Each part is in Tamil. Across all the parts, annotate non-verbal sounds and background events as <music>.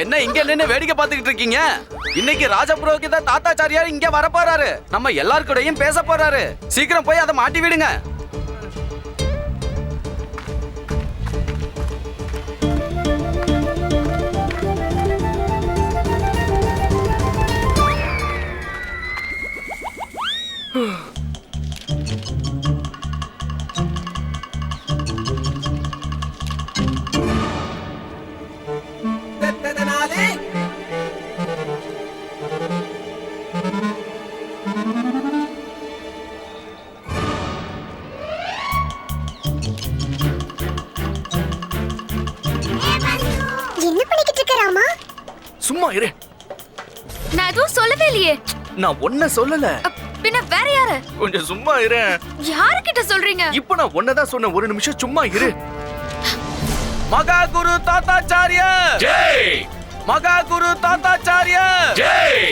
என்ன இங்க நின்னு வேடிக்கை பார்த்துக்கிட்டு இருக்கீங்க? இன்னைக்கு ராஜபுரோகித தாத்தாச்சாரியார் இங்க வர போறாரு. நம்ம எல்லார் பேச போறாரு. சீக்கிரம் போய் அதை மாட்டி விடுங்க. நான் ஒன்ன சொல்லல. பின்ன வேற யாரு? கொஞ்சம் சும்மா இரு. யாருக்கிட்ட சொல்றீங்க? இப்ப நான் ஒன்னதான் சொன்னேன். ஒரு நிமிஷம் சும்மா இரு. மகா குரு தாத்தாச்சாரியார் ஜெய்! மகா குரு தாத்தாச்சாரியார் ஜெய்!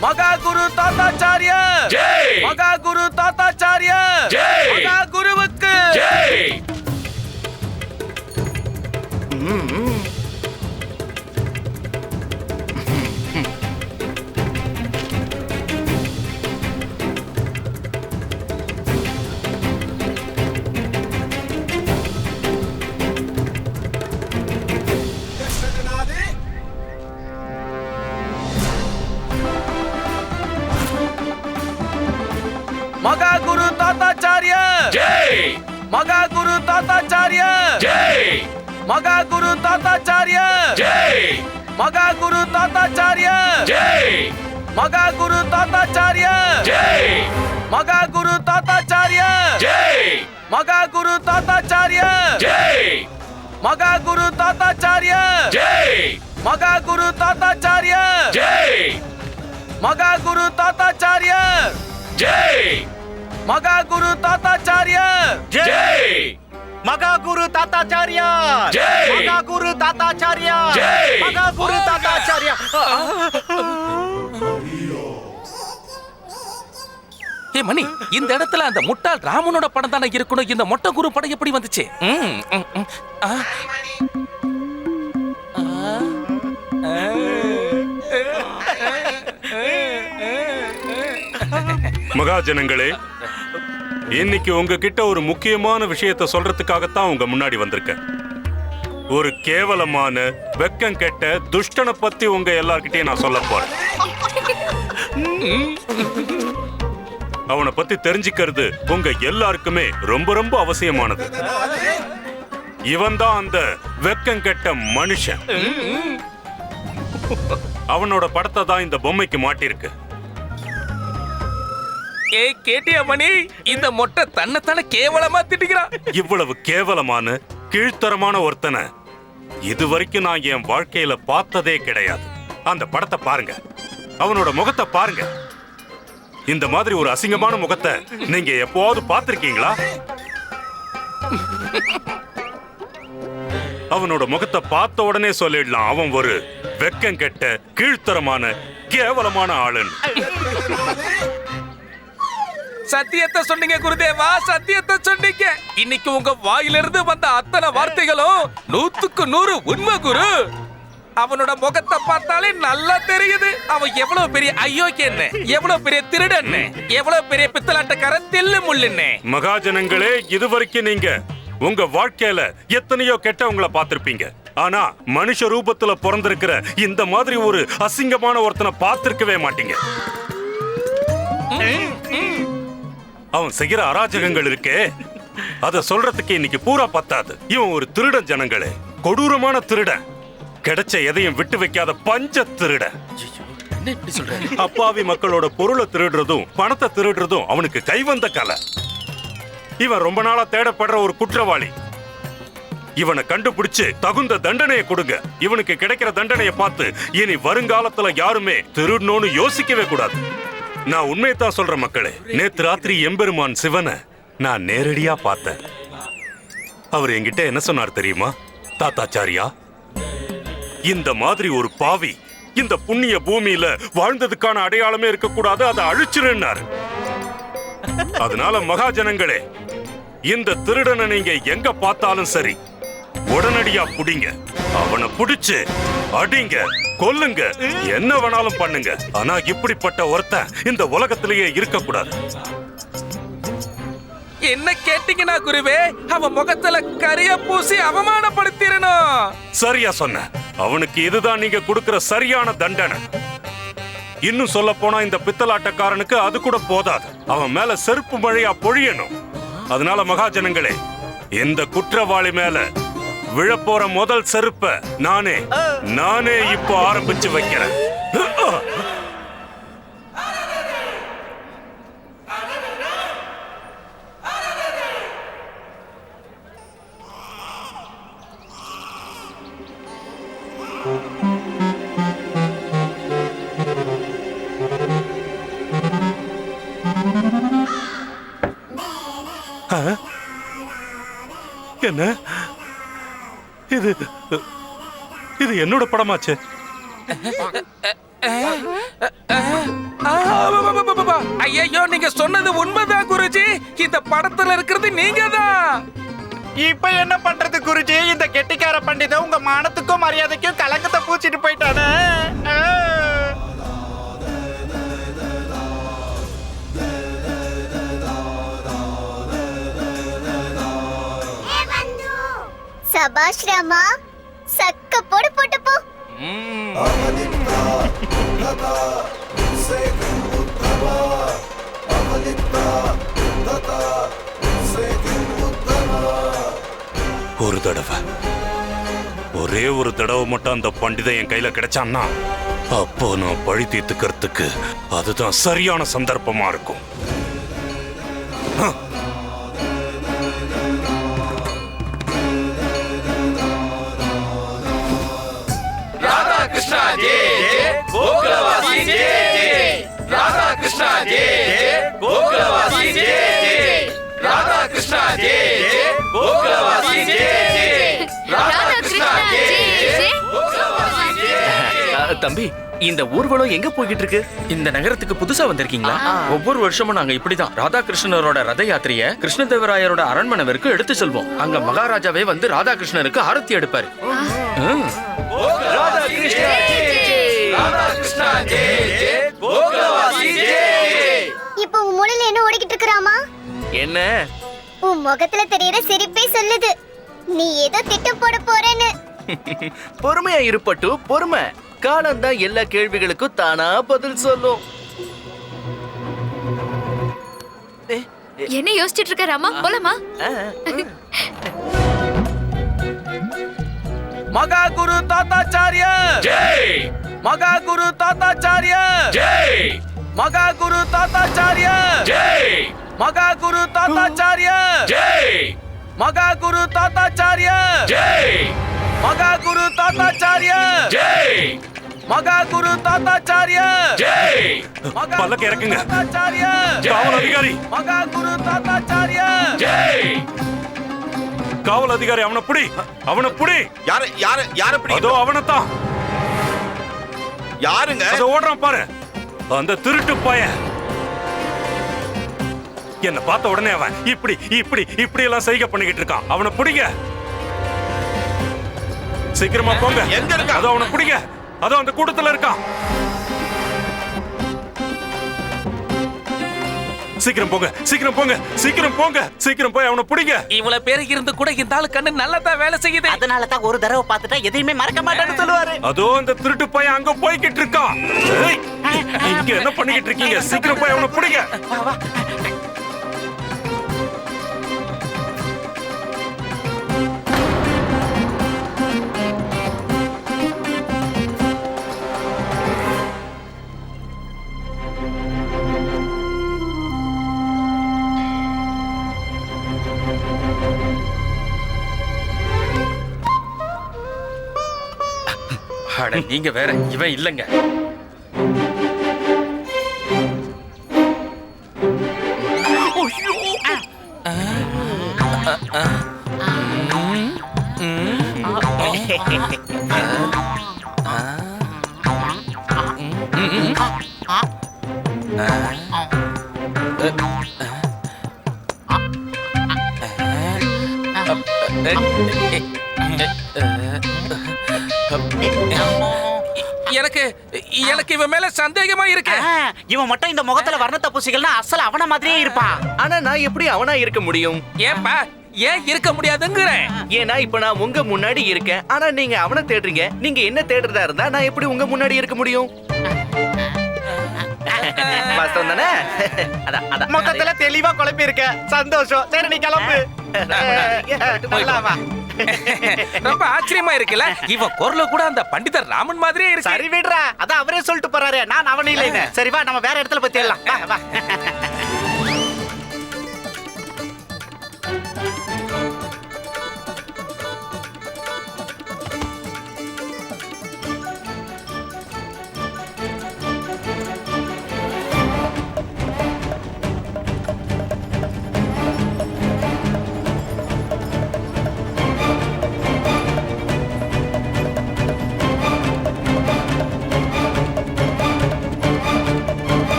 மகா குரு தாத்தாச்சாரியார் ஜெய் மகா குரு தாத்தாச்சாரியார் ஜெய். மகா குருவுக்கு ஜெய் மகா குரு தாத்தாச்சாரியார் ஜெய்! மகா குரு தாத்தாச்சாரியார் ஜெய்! மகா குரு தாத்தாச்சாரியார் ஜெய்! மகா குரு தாத்தாச்சாரியார் ஜெய்! மகா குரு தாத்தாச்சாரியார் ஜெய்! மகா குரு தாத்தாச்சாரியார் ஜெய்! மகா குரு தாத்தாச்சாரியார் ஜெய்! மகா குரு தாத்தாச்சாரியார் ஜெய்! மகா குரு தாத்தாச்சாரியா ஜெய். மகா குரு தாத்தாச்சாரியா ஜெய். மகா குரு தாத்தாச்சாரியா ஏ மணி இந்த இடத்துல அந்த முட்டாள் ராமனோட படம் தானே இருக்கணும்? இந்த மொட்டை குரு படம் எப்படி வந்துச்சு. மகாஜனங்களே இன்னைக்கு உங்ககிட்ட ஒரு முக்கியமான விஷயத்த சொல்றதுக்காகத்தான் உங்க முன்னாடி வந்திருக்கேன். ஒரு கேவலமான வெக்கம் கெட்ட துஷ்டனை பத்தி உங்க எல்லார்கிட்டயும் நான் சொல்ல போறேன். அவனை பத்தி தெரிஞ்சுக்கிறது உங்க எல்லாருக்குமே ரொம்ப ரொம்ப அவசியமானது. இவன் தான் அந்த வெக்கம் கெட்ட மனுஷன். அவனோட படத்தை தான் இந்த பொம்மைக்கு மாட்டிருக்கு ஏ கேட்டியா மணி இந்த மொட்டை தன்னைத்தானே கேவலமா திட்டுகிறான். இவ்வளவு கேவலமான கீழ்த்தரமான ஒருத்தனை இதுவரைக்கும் நான் என் வாழ்க்கையில பார்த்ததே கிடையாது. அந்த படத்தை பாருங்க. அவனோட முகத்தை பாருங்க. இந்த மாதிரி ஒரு அசிங்கமான முகத்தை நீங்க எப்போவாவது பார்த்திருக்கீங்களா? அவனோட முகத்தை பார்த்த உடனே சொல்லிடலாம். அவன் ஒரு வெக்கம் கெட்ட கீழ்த்தரமான கேவலமான ஆளுன்னு சத்தியத்தை சொன்னீங்க குருதேவா? சத்தியத்தை சொன்னீங்க. இன்னைக்கு உங்க வாயிலிருந்து வந்த அத்தனை வார்த்தைகளும் நூத்துக்கு நூறு உண்மை குரு. அவனோட முகத்தை பார்த்தாலே நல்லா தெரியுது. அவன் எவ்வளவு பெரிய அயோக்கியன்னு எவ்வளவு பெரிய திருடன்னு எவ்வளவு பெரிய பித்தலாட்டக்கார தில்லு முள்ளுன்னு. மகாஜனங்களே இதுவரைக்கும் நீங்க உங்க வாழ்க்கையில எத்தனையோ கெட்டவங்கள பார்த்திருப்பீங்க. ஆனா மனுஷ ரூபத்துல பிறந்திருக்கிற இந்த மாதிரி ஒரு அசிங்கமான ஒருத்தனை பார்த்திருக்கவே மாட்டீங்க. அவன் செய்யற அராஜகங்கள் இருக்கே. அத சொல்றதுக்கு இன்னைக்கு பூரா பத்தாது. இவன் ஒரு திருடன் ஜனங்களே. கொடூரமான திருடன். கிடைச்ச எதையும் விட்டு வைக்காத பஞ்ச திருடன். அப்பாவி மக்களோட பொருளை திருடுறதும் பணத்தை திருடுறதும் அவனுக்கு கைவந்த கலை. இவன் ரொம்ப நாளா தேடப்படுற ஒரு குற்றவாளி. இவனை கண்டுபிடிச்சு தகுந்த தண்டனையை கொடுங்க. இவனுக்கு கிடைக்கிற தண்டனையை பார்த்து இனி வருங்காலத்துல யாருமே திருடணும்னு யோசிக்கவே கூடாது. நான் உண்மையை தான் சொல்றேன் மக்களே. நேத்து ராத்திரி எம்பெருமான் சிவனை நான் நேரடியா பார்த்தேன். அவர் என்கிட்ட என்ன சொன்னார் தெரியுமா? தாத்தாச்சாரியா இந்த மாதிரி ஒரு பாவி இந்த புண்ணிய பூமியில வாழ்ந்ததுக்கான அடையாளமே இருக்கக்கூடாது அதை அழிச்சிருன்னாரு. அதனால மகாஜனங்களே இந்த திருடனை நீங்க எங்க பார்த்தாலும் சரி உடனடியா புடிங்க. அவனை புடிச்சு அடிங்க. கொல்லுங்க. என்ன வேணாலும் பண்ணுங்க. ஆனா இப்படிப்பட்ட ஒருத்தன் இந்த உலகத்திலேயே இருக்கக்கூடாது. என்ன கேட்டீங்கன்னா குருவே அவன் முகத்துல கரிய பூசி அவமானப்படுத்திடணும். சரியா சொன்ன. அவனுக்கு இதுதான் நீங்க கொடுக்கிற சரியான தண்டனை. இன்னும் சொல்ல போனா இந்த பித்தலாட்டக்காரனுக்கு அது கூட போதாது. அவன் மேல செருப்பு மழையா பொழியணும். அதனால மகாஜனங்களே இந்த குற்றவாளி மேல விழப்போற முதல் செருப்ப நானே நானே இப்போ ஆரம்பிச்சு வைக்கிறேன். என்ன? இது இது என்னோட படமாச்சே. ஐயோ நீங்க சொன்னது உண்மைதான் குருஜி. இந்த படத்துல இருக்கிறது நீங்க தான் இப்ப என்ன பண்றது குருஜி? இந்த கெட்டிக்கார பண்டிதன் உங்க மானத்துக்கும் மரியாதைக்கும் கலங்கத்தை பூச்சிட்டு போயிட்டானே. சபாஷ் ராமா சக்க போடு போட்டு போ. ஒரு தடவை. ஒரே ஒரு தடவை மட்டும் அந்த பண்டிதன் என் கையில கிடைச்சான்னா அப்போ நான் பழி தீர்த்துக்கிறதுக்கு அதுதான் சரியான சந்தர்ப்பமா இருக்கும். தம்பி இந்த ஊர்வலம் எங்க போய்கிட்டு இருக்கு இந்த நகரத்துக்கு புதுசா வந்திருக்கீங்களா? ஒவ்வொரு வருஷமும் நாங்க இப்படிதான். ராதாகிருஷ்ணரோட ரத யாத்திரைய கிருஷ்ணதேவராயரோட அரண்மனை வரைக்கும் எடுத்து செல்வோம். அங்க மகாராஜாவே வந்து ராதாகிருஷ்ணருக்கு ஆரத்தி எடுப்பாரு. ம். ராதா கிருஷ்ணா ஜே ஜே. ராதா கிருஷ்ணா ஜே ஜே. கோகுலவாசி ஜே. ஜே இப்போ உன் மூளையில என்ன ஓடிக்கிட்டு இருக்கிறாமா என்ன? உன் முகத்துல தெரியற சிரிப்பே சொல்லுது. நீ ஏதோ திட்டம் போட போறேன்னு. <laughs> பொறுமையா இருப்பட்டு பொறுமை. காலம் தான் எல்லா கேள்விகளுக்கும் தானா பதில் சொல்லும். என்ன யோசிச்சிட்டு இருக்க ராமா? போலாமா? மகா குரு தாத்தாச்சாரிய! ஜெய்! மகா குரு தாத்தாச்சாரிய! ஜெய்! மகா குரு தாத்தாச்சாரிய! ஜெய்! மகா குரு தாத்தாச்சாரிய! ஜெய்! மகா குரு தாத்தாச்சாரிய! ஜெய்! மகா குரு தாத்தாச்சாரிய! ஜெய்! மகா குரு தாத்தாச்சாரிய! ஜெய்! மகா பல்லக்கு இறக்குங்க. காவல் அதிகாரி! மகா குரு தாத்தாச்சாரிய! ஜெய்! காவல் அதிகாரி அவனை புடி! அவனை புடி! யார யார யார அதோ பிடிக்கும் அவனைத்தான். யாருங்க? அதோ ஓடுறான் பாரு. அந்த திருட்டு பையன். என்ன பார்த்த உடனே அவன் இப்படி இப்படி இப்படி எல்லாம் செய்கை பண்ணிக்கிட்டு இருக்கான். அவனை பிடிங்க. சீக்கிரமா போங்க. எங்க இருக்கான்? அதோ அவனை பிடிங்க. அதோ அந்த கூட்டத்துல இருக்கான் சீக்கிரம் போங்க சீக்கிரம் போங்க சீக்கிரம் போங்க சீக்கிரம் போய் அவனை பிடிங்க. இவ்வளவு பேர் இருந்து கூட இந்த ஆளு கண்ணு நல்லா தான் வேலை செய்யுது. அதனால தான் ஒரு தடவை பார்த்துட்டா எதையுமே மறக்க மாட்டேன்னு சொல்லுவாரு. அதோ அந்த திருட்டு பையன் அங்க போய்கிட்டு இருக்கான் ஏய், இங்க என்ன பண்ணிக்கிட்டு இருக்கீங்க? சீக்கிரம் போய் அவனை பிடிங்க. அட நீங்க வேற இவன் இல்லைங்க. சந்தேகமா இருக்கு. இவன் மட்டும் இந்த முகத்துல வர்ணத்தை பூசிக்கலனா அசல் அவன மாதிரியே இருப்பான். ஆனா நான் எப்படி அவனா இருக்க முடியும்? ஏன்பா ஏன் இருக்க முடியாதுங்கிறேன் ஏன்னா இப்ப நான் உங்க முன்னாடி இருக்கேன். ஆனா நீங்க அவனை தேடுறீங்க. நீங்க என்ன தேடுறதா இருந்தா நான் எப்படி உங்க முன்னாடி இருக்க முடியும்? வாஸ்தவம் தானே? அதான் அதான். மொத்தத்துல தெளிவா குழப்பி இருக்க சந்தோஷம். சரி நீ கிளம்பு. நல்லா வா. ரொம்ப ஆச்சரியமா இருக்குல்ல? இவன் குரல கூட அந்த பண்டிதர் ராமன் மாதிரியே இருக்கு. சரி விடுறா. அதான் அவரே சொல்லிட்டு போறாரு. நான் அவன் இல்லைன்னு. சரி வா நம்ம வேற இடத்துல போய் தேடலாம். வா வா.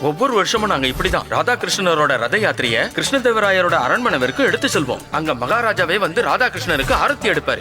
ஒவ்வொரு வருஷமும் நாங்க இப்படிதான். ராதாகிருஷ்ணரோட ரத யாத்திரைய கிருஷ்ணதேவராயரோட அரண்மனை வரைக்கும் எடுத்து செல்வோம். அங்க மகாராஜாவே வந்து ராதாகிருஷ்ணருக்கு ஆரத்தி எடுப்பாரு.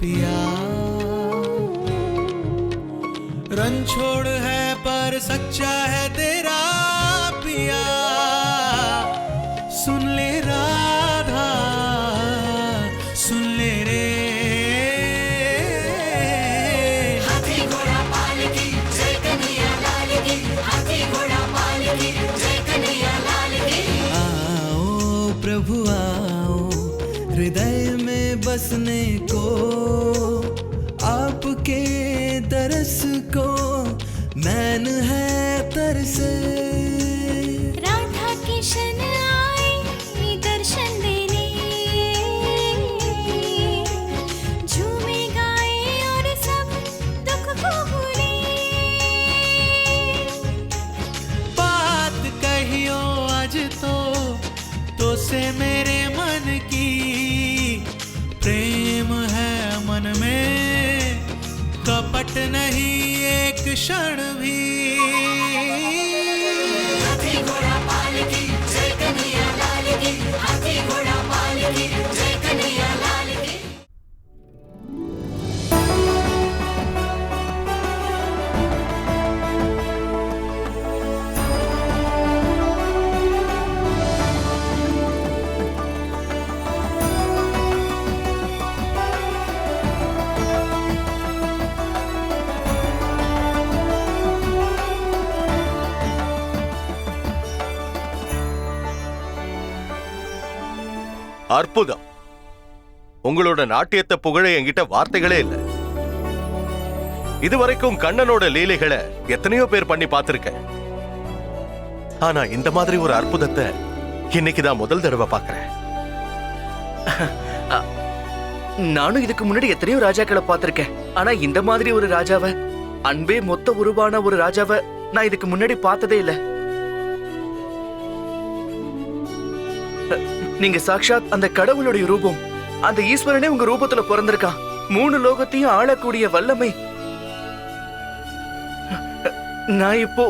पिया। रन छोड़ है पर सच्चा है तेरा पिया। सुन ले राधा, सुन ले रे। प्रभु, आओ। हृदय में बसने आपके दरस को मैन है तरस। राधा किशन आए दर्शन देने। झूमे गाए और सब दुख को भूले। बात कहियो आज तो तो से मेरे नहीं एक क्षण भी। அற்புதம். உங்களோட நாட்டியத்தை புகழ என்கிட்ட வார்த்தைகளே இல்ல. இதுவரைக்கும் கண்ணனோட லீலைகளை எத்தனையோ பேர் பண்ணி பார்த்திருக்கேன். ஆனா இந்த மாதிரி ஒரு அற்புதத்தை இன்னைக்கு தான் முதல் தடவை பார்க்கறேன். நானும் இதுக்கு முன்னாடி எத்தனையோ ராஜாக்களை பார்த்திருக்கேன். ஆனா இந்த மாதிரி ஒரு ராஜாவை அன்பே மொத்த உருவான ஒரு ராஜாவை நான் இதுக்கு முன்னாடி பார்த்ததே இல்ல. நீங்க சாக்ஷாத் அந்த கடவுளுடைய ரூபம். அந்த ஈஸ்வரனே உங்க ரூபத்துல பிறந்திருக்கான். மூணு லோகத்தையும் ஆளக்கூடிய வல்லமை. நான் இப்போ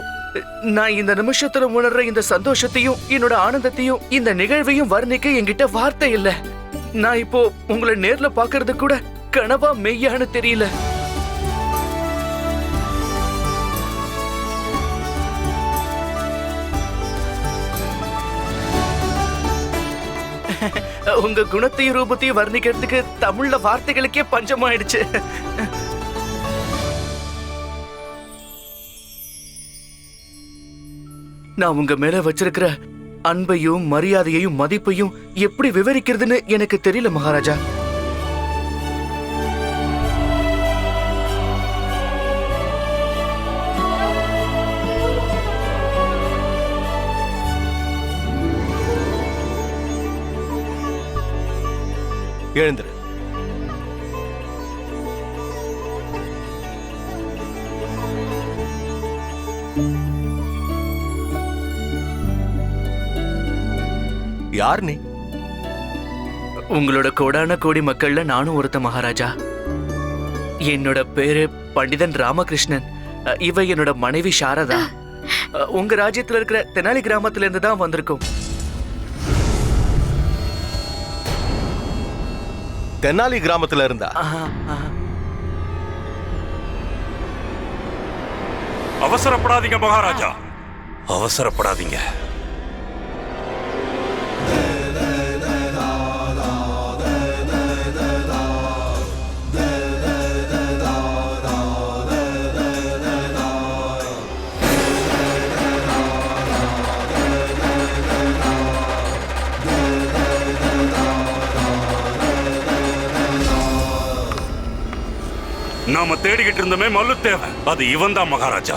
நான் இந்த நிமிஷத்துல உணர்ற இந்த சந்தோஷத்தையும் என்னோட ஆனந்தத்தையும் இந்த நிகழ்வையும் வர்ணிக்க என்கிட்ட வார்த்தை இல்ல. நான் இப்போ உங்களை நேர்ல பாக்குறது கூட கனவா மெய்யான்னு தெரியல. உங்க குணத்தையும் ரூபத்தையும் வர்ணிக்கிறதுக்கு தமிழ்ல வார்த்தைகளுக்கே பஞ்சமாயிடுச்சு. நான் உங்க மேல வச்சிருக்கிற அன்பையும் மரியாதையையும் மதிப்பையும் எப்படி விவரிக்கிறதுன்னு எனக்கு தெரியல மகாராஜா. எழுந்துரு. யார் நீ? உங்களோட கோடான கோடி மக்கள்ல நானும் ஒருத்த மகாராஜா. என்னோட பேரு பண்டிதன் ராமகிருஷ்ணன். இவ என்னோட மனைவி சாரதா. உங்க ராஜ்யத்துல இருக்கிற தெனாலி கிராமத்துல இருந்து தான் வந்திருக்கோம். தென்னாலி கிராமத்துல இருந்தா. அவசரப்படாதீங்க மகாராஜா. அவசரப்படாதீங்க. நாம தேடிக்கிட்டு இருந்தமே மல்லுத்தேவன். அது இவன் தான் மகாராஜா.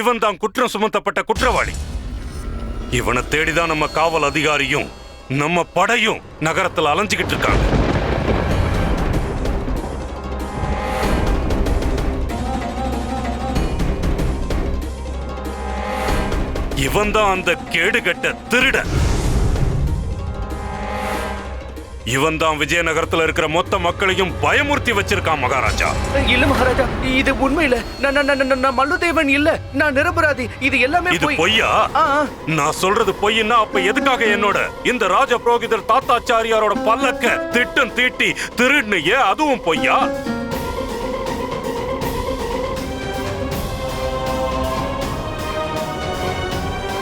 இவன் தான் குற்றம் சுமத்தப்பட்ட குற்றவாளி. இவனை தேடிதான் நம்ம காவல் அதிகாரியும் நம்ம படையும் நகரத்தில் அலைஞ்சுக்கிட்டு இருக்காங்க. இவன் தான் அந்த கேடுகட்ட திருடன். இவன் தான் விஜயநகரத்துல இருக்கிற மொத்த மக்களையும் பயமுறுத்தி வச்சிருக்கான் மகாராஜா. இல்ல மகாராஜா இது உண்மை இல்ல நான் மல்லுதேவன் இல்ல. நான் நிரபராதி. இது எல்லாமே இது பொய். பொய்யா. நான் சொல்றது பொய்ன்னா அப்ப எதுக்காக என்னோட? இந்த ராஜ புரோகிதர் தாத்தாச்சாரியாரோட பல்லக்க திட்டம் தீட்டி திருடுன்னு அதுவும் பொய்யா?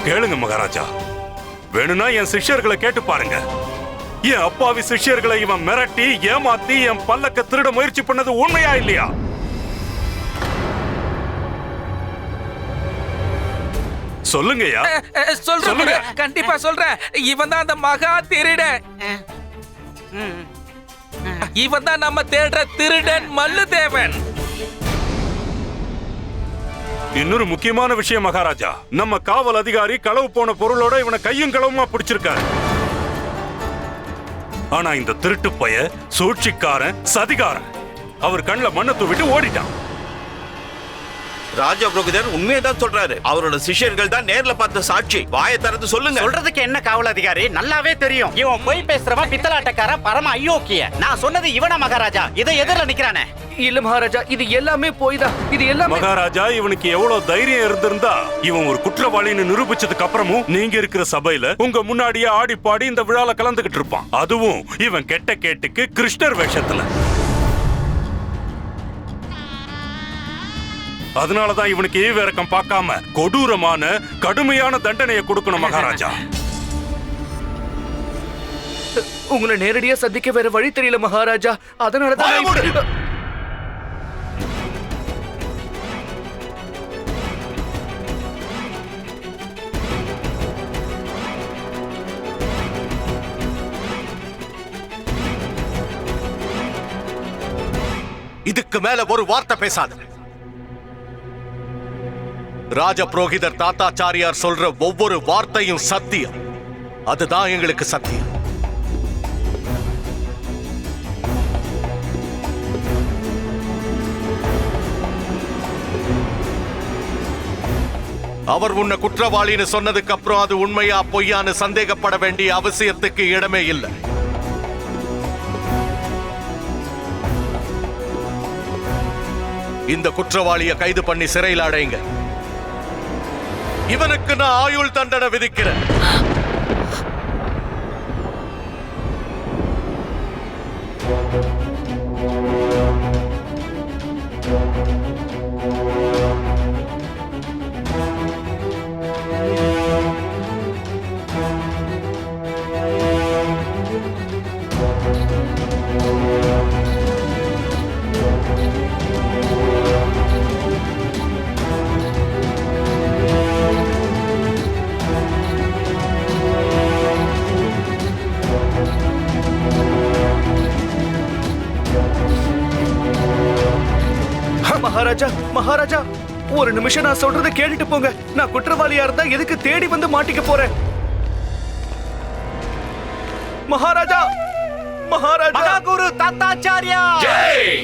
கேளுங்க மகாராஜா. வேணும்னா என் சிஷ்யர்களை கேட்டு பாருங்க. என் அப்பாவி சிஷ்யர்களை இவன் மிரட்டி ஏமாத்தி என் பல்லக்க திருட முயற்சி பண்ணது உண்மையா இல்லையா? சொல்லுங்கய்யா. சொல்லுங்க. கண்டிப்பா சொல்றேன். இவன் தான் அந்த மகா திருடன். இவன் தான் நம்ம தேடுற திருடன் மல்லுதேவன். இன்னொரு முக்கியமான விஷயம் மகாராஜா. நம்ம காவல் அதிகாரி களவு போன பொருளோட இவனை கையும் களவுமா பிடிச்சிருக்காரு. ஆனா இந்த திருட்டு பைய சூழ்ச்சிக்காரன் சதிகாரன். அவர் கண்ணில் மண்ணை தூவிட்டு ஓடிட்டான். ராஜ புரோகிதர் உண்மையை தான் சொல்றாரு. அவரோட சிஷ்யர்கள் தான் நேர்ல பார்த்த சாட்சி. வாயை திறந்து சொல்லுங்க. சொல்றதுக்கு என்ன காவல் அதிகாரி? நல்லாவே தெரியும். இவன் போய் பேசுறவன் பித்தலாட்டக்காரன் பரம ஐயோக்கிய நான் சொன்னது இவன மகாராஜா? இதை எதிரில் நிக்கிறானே. இல்ல மகாராஜா இது எல்லாமே போய் தான் இது எல்லாமே மகாராஜா இவனுக்கு எவ்வளவு தைரியம் இருந்திருந்தா இவன் ஒரு குற்றவாளின்னு நிரூபிச்சதுக்கு அப்புறமும் நீங்க இருக்கிற சபையில உங்க முன்னாடியே ஆடி பாடி இந்த விழால கலந்துகிட்டு இருப்பான். அதுவும் இவன் கெட்ட கேட்டுக்கு கிருஷ்ணர் வேஷத்துல. அதனாலதான் இவனுக்கு ஈவிரக்கம் பார்க்காம கொடூரமான கடுமையான தண்டனையை கொடுக்கணும் மகாராஜா. உங்களை நேரடியா சந்திக்க வேற வழி தெரியல மகாராஜா. அதனால தான் இதுக்கு மேல ஒரு வார்த்தை பேசாத. ராஜ புரோகிதர் தாத்தாச்சாரியார் சொல்ற ஒவ்வொரு வார்த்தையும் சத்தியம். அதுதான் எங்களுக்கு சத்தியம். அவர் உன்னை குற்றவாளின்னு சொன்னதுக்கு அப்புறம் அது உண்மையா பொய்யான்னு சந்தேகப்பட வேண்டிய அவசியத்துக்கு இடமே இல்லை. இந்த குற்றவாளியை கைது பண்ணி சிறையில் அடைங்க இவனுக்கு நான் ஆயுள் தண்டனை விதிக்கிறேன். மகாராஜா ஒரு நிமிஷம் நான் சொல்றதை கேட்டுட்டு போங்க. நான் குற்றவாளியா இருந்தா எதுக்கு தேடி வந்து மாட்டிக்க போறேன்? மகாராஜா மகாராஜா. மகாகுரு தாத்தாச்சாரியா. ஜெய்!